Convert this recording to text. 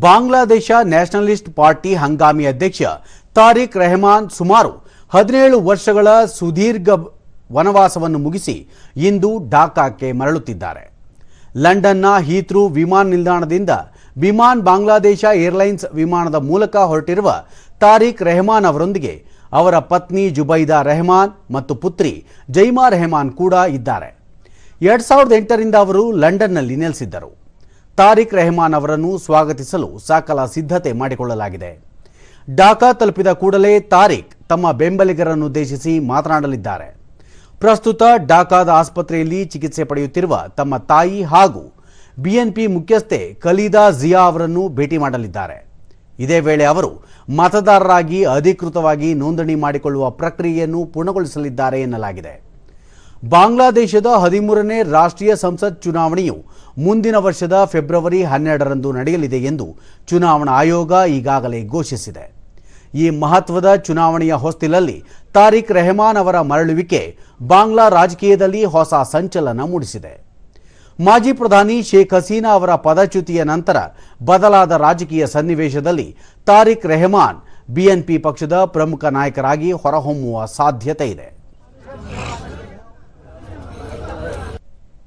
Bangladesh nationalist party ಹಂಗಾಮಿ ಅಧ್ಯಕ್ಷ ತಾರಿಕ್ ರೆಹಮಾನ್ ಸುಮಾರು ಹದಿನೇಳು ವರ್ಷಗಳ ಸುದೀರ್ಘ ವನವಾಸವನ್ನು ಮುಗಿಸಿ ಇಂದು ಢಾಕಾಕ್ಕೆ ಮರಳುತ್ತಿದ್ದಾರೆ. ಲಂಡನ್ನ ಹೀತ್ರೂ ವಿಮಾನ ನಿಲ್ದಾಣದಿಂದ ವಿಮಾನ್ ಬಾಂಗ್ಲಾದೇಶ ಏರ್ಲೈನ್ಸ್ ವಿಮಾನದ ಮೂಲಕ ಹೊರಟಿರುವ ತಾರಿಕ್ ರೆಹಮಾನ್ ಅವರೊಂದಿಗೆ ಅವರ ಪತ್ನಿ ಜುಬೈದಾ ರೆಹಮಾನ್ ಮತ್ತು ಪುತ್ರಿ ಜೈಮಾ ರೆಹಮಾನ್ ಕೂಡ ಇದ್ದಾರೆ. ಎರಡ್ ಸಾವಿರದ ಎಂಟರಿಂದ ಅವರು ಲಂಡನ್ನಲ್ಲಿ ನೆಲೆಸಿದ್ದರು. ತಾರಿಕ್ ರೆಹಮಾನ್ ಅವರನ್ನು ಸ್ವಾಗತಿಸಲು ಸಕಲ ಸಿದ್ಧತೆ ಮಾಡಿಕೊಳ್ಳಲಾಗಿದೆ. ಢಾಕಾ ತಲುಪಿದ ಕೂಡಲೇ ತಾರಿಕ್ ತಮ್ಮ ಬೆಂಬಲಿಗರನ್ನುದ್ದೇಶಿಸಿ ಮಾತನಾಡಲಿದ್ದಾರೆ. ಪ್ರಸ್ತುತ ಢಾಕಾದ ಆಸ್ಪತ್ರೆಯಲ್ಲಿ ಚಿಕಿತ್ಸೆ ಪಡೆಯುತ್ತಿರುವ ತಮ್ಮ ತಾಯಿ ಹಾಗೂ ಬಿಎನ್ಪಿ ಮುಖ್ಯಸ್ಥೆ ಖಲೀದಾ ಜಿಯಾ ಅವರನ್ನು ಭೇಟಿ ಮಾಡಲಿದ್ದಾರೆ. ಇದೇ ವೇಳೆ ಅವರು ಮತದಾರರಾಗಿ ಅಧಿಕೃತವಾಗಿ ನೋಂದಣಿ ಮಾಡಿಕೊಳ್ಳುವ ಪ್ರಕ್ರಿಯೆಯನ್ನು ಪೂರ್ಣಗೊಳಿಸಲಿದ್ದಾರೆ ಎನ್ನಲಾಗಿದೆ. ಬಾಂಗ್ಲಾದೇಶದ ಹದಿಮೂರನೇ ರಾಷ್ಟ್ರೀಯ ಸಂಸತ್ ಚುನಾವಣೆಯು ಮುಂದಿನ ವರ್ಷದ ಫೆಬ್ರವರಿ ಹನ್ನೆರಡರಂದು ನಡೆಯಲಿದೆ ಎಂದು ಚುನಾವಣಾ ಆಯೋಗ ಈಗಾಗಲೇ ಘೋಷಿಸಿದೆ. ಈ ಮಹತ್ವದ ಚುನಾವಣೆಯ ಹೊಸ್ತಿಲಲ್ಲಿ ತಾರಿಕ್ ರೆಹಮಾನ್ ಅವರ ಮರಳುವಿಕೆ ಬಾಂಗ್ಲಾ ರಾಜಕೀಯದಲ್ಲಿ ಹೊಸ ಸಂಚಲನ ಮೂಡಿಸಿದೆ. ಮಾಜಿ ಪ್ರಧಾನಿ ಶೇಖ್ ಹಸೀನಾ ಅವರ ಪದಚ್ಯುತಿಯ ನಂತರ ಬದಲಾದ ರಾಜಕೀಯ ಸನ್ನಿವೇಶದಲ್ಲಿ ತಾರಿಕ್ ರೆಹಮಾನ್ ಬಿಎನ್ಪಿ ಪಕ್ಷದ ಪ್ರಮುಖ ನಾಯಕರಾಗಿ ಹೊರಹೊಮ್ಮುವ ಸಾಧ್ಯತೆ ಇದೆ.